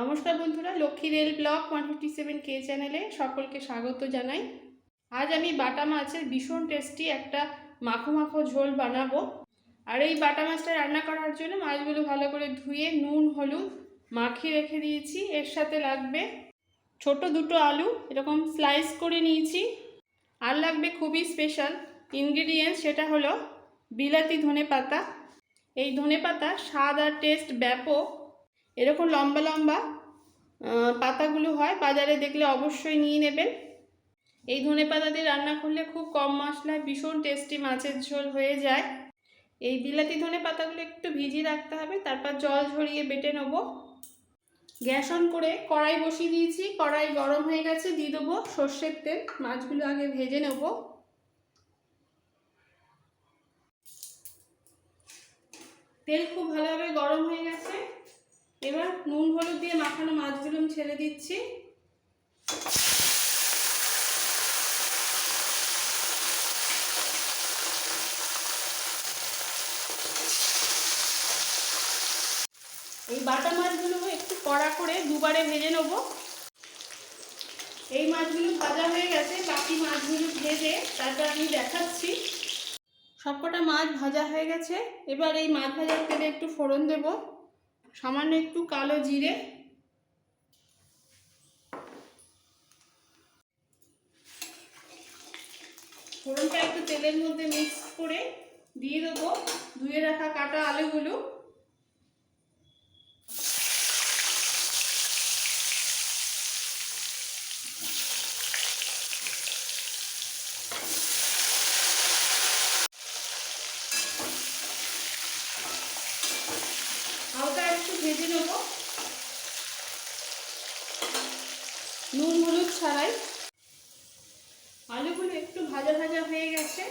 নমস্কার বন্ধুরা, Lakshmi rail block one fifty seven কে চ্যানেলে সকলকে স্বাগত জানাই। আজ আমি বাটা মাছের ভীষণ টেস্টি একটা মাখো মাখো ঝোল বানাবো। আর এই বাটা মাছটা রান্না করার জন্য মাছগুলো ভালো করে ধুয়ে নুন, হলুদ মাখিয়ে রেখে দিয়েছি। এর সাথে লাগবে ছোট দুটো আলু, এরকম স্লাইস করে নিয়েছি। আর লাগবে খুবই স্পেশাল ইনগ্রিডিয়েন্টস সেটা হলো বিলাতি ধনে পাতা এই ধনে পাতা স্বাদ আর টেস্ট ব্যাপক। এরকম লম্বা লম্বা পাতাগুলো হয়, বাজারে দেখলে অবশ্যই নিয়ে নেবেন। এই ধনে পাতা দিয়ে রান্না করলে খুব কম মশলায় ভীষণ টেস্টি মাছের ঝোল হয়ে যায়। এই বিলাতি ধনে পাতাগুলো একটু ভিজিয়ে রাখতে হবে, তারপর জল ঝরিয়ে বেটে নেব। গ্যাস অন করে কড়াই বসিয়ে দিয়েছি, কড়াই গরম হয়ে গেছে, দিয়ে দেবো সর্ষের তেল, মাছগুলো আগে ভেজে নেব। তেল খুব ভালোভাবে গরম হয়ে গেছে। এবার নুন হলুদ দিয়ে মাখানো মাছগুলো আমি ছেড়ে দিচ্ছি। এই বাটা মাছগুলো একটু কড়া করে দুবারে ভেজে নেব। এই মাছগুলো ভাজা হয়ে গেছে, বাকি মাছগুলো ভেজে তারপর আমি দেখাচ্ছি। সবকটা মাছ ভাজা হয়ে গেছে, এবার এই মাছ ভাজার তেলে একটু ফোড়ন দেব। সামান্য একটু কালো জিরে। ফোড়নটা একটু তেলের মধ্যে মিক্স করে দিয়ে দেবো। ধুয়ে রাখা কাটা আলুগুলো হালকা একটু ভেজে নেব। নুন হলুদ ছাড়াই। আলুগুলো একটু ভাজা ভাজা হয়ে গেছে।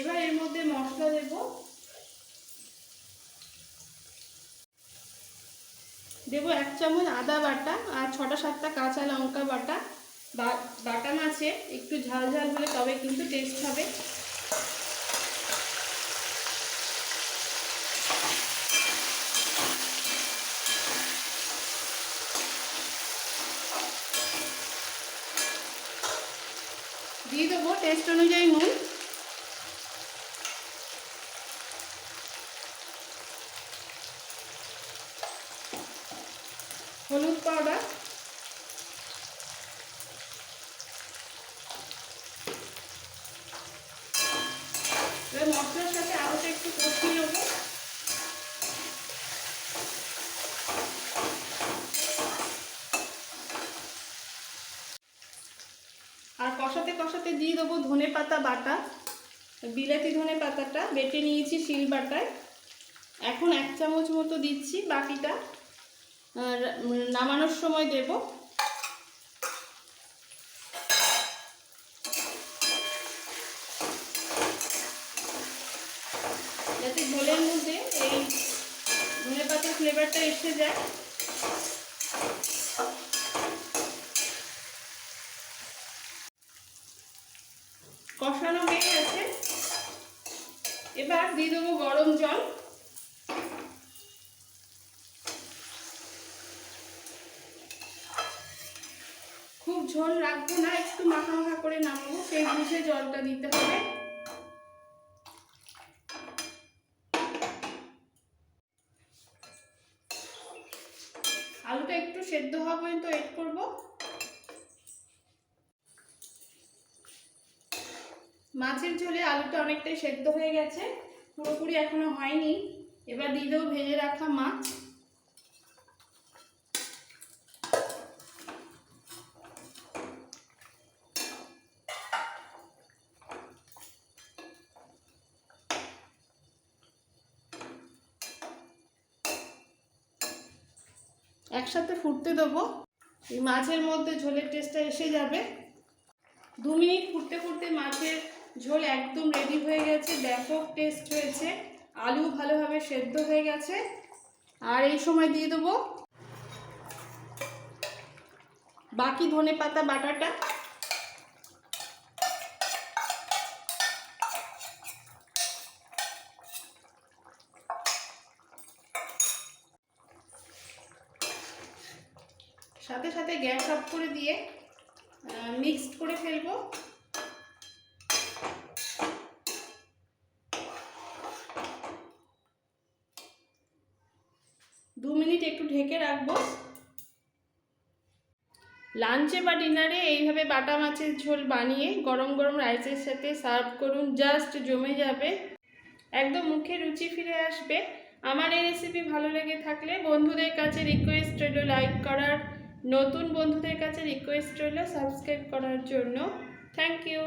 এবার এর মধ্যে মশলা দেব। দেবো এক চামচ আদা বাটা আর ছটা সাতটা কাঁচা লঙ্কা বাটা। বাটা মাছে একটু ঝাল ঝাল হলে তবে কিন্তু টেস্ট হবে। দিয়ে দেবো টেস্ট অনুযায়ী নুন। হলুদ পাউডার মশলার সাথে আলুটা একটু কষিয়ে নেব আর কষাতে কষাতে দিয়ে দেবো ধনে পাতা বাটা। বিলাতি ধনে পাতাটা বেটে নিয়েছি শিল বাটায়। এখন এক চামচ মতো দিচ্ছি বাকিটা। নামানোর সময় দেব। যাতে ঝোলের মধ্যে এই ধনে পাতার ফ্লেভারটা এসে যায়। কষানো হয়ে গেছে। এবার দিয়ে দেবো গরম জল। খুব ঝোল রাখব না, একটু মাখা মাখা করে নামাবো, সেই বুঝে জলটা দিতে হবে। আলুটা একটু সেদ্ধ হওয়া পর্যন্ত ওয়েট করব। মাছের ঝোলে আলুটা অনেকটাই সেদ্ধ হয়ে গেছে, পুরোপুরি এখনও হয়নি। এবার দেবো ভেজে রাখা মাছ। একসাথে ফুটতে দেবো। এই মাছের মধ্যে ঝোলের টেস্টটা এসে যাবে। দু মিনিট ফুটতে ফুটতে মাছের ঝোল একদম রেডি হয়ে গেছে, ব্যাপক টেস্ট হয়েছে আলু ভালোভাবে সেদ্ধ হয়ে গেছে। আর এই সময় দিয়ে দেবো বাকি ধনে পাতা, বাটাটা। সাথে সাথে গ্যাস অফ করে দিয়ে মিক্সড করে ফেলব। দু মিনিট একটু ঢেকে রাখব। লাঞ্চে বা ডিনারে এইভাবে বাটা মাছের ঝোল বানিয়ে গরম গরম রাইসের সাথে সার্ভ করুন জাস্ট জমে যাবে। একদম মুখে রুচি ফিরে আসবে। আমার এই রেসিপি ভালো লেগে থাকলে বন্ধুদের কাছে রিকোয়েস্ট রইল লাইক করার। নতুন বন্ধুদের কাছে রিকোয়েস্ট রইল সাবস্ক্রাইব করার জন্য। Thank you